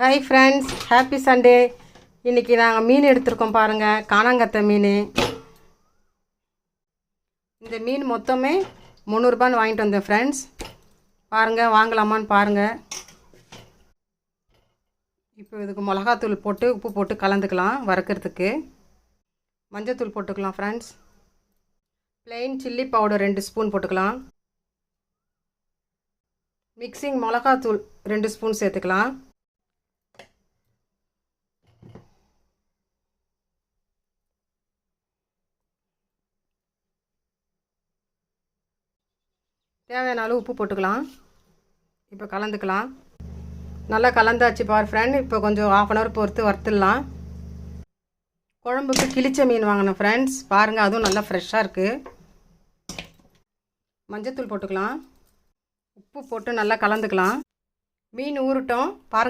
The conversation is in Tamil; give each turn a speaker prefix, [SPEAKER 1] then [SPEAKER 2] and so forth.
[SPEAKER 1] ஹாய் ஃப்ரெண்ட்ஸ் ஹாப்பி சண்டே இன்றைக்கி நாங்கள் மீன் எடுத்திருக்கோம் பாருங்கள் காணாங்கத்தை மீன். இந்த மீன் மொத்தமே முந்நூறுபான்னு வாங்கிட்டு வந்தேன் ஃப்ரெண்ட்ஸ் பாருங்கள் வாங்கலாமான்னு பாருங்கள் இப்போ இதுக்கு மிளகாத்தூள் போட்டு உப்பு போட்டு கலந்துக்கலாம் வறுக்கிறதுக்கு. மஞ்சத்தூள் போட்டுக்கலாம் ஃப்ரெண்ட்ஸ் ப்ளெயின் சில்லி பவுடர் ரெண்டு ஸ்பூன் போட்டுக்கலாம். மிக்சிங் மிளகாத்தூள் ரெண்டு ஸ்பூன் சேர்த்துக்கலாம். தேவையான அளவு உப்பு போட்டுக்கலாம். இப்போ கலந்துக்கலாம். நல்லா கலந்தாச்சு பார் ஃப்ரெண்ட் இப்போ கொஞ்சம் ஆஃப் அன் ஹவர் பொறுத்து வறுத்துடலாம். குழம்புக்கு கிழிச்ச மீன் வாங்கினேன் ஃப்ரெண்ட்ஸ் பாருங்கள் அதுவும் நல்லா ஃப்ரெஷ்ஷாக இருக்குது மஞ்சத்தூள் போட்டுக்கலாம். உப்பு போட்டு நல்லா கலந்துக்கலாம். மீன் ஊறட்டும். பாருங்கள்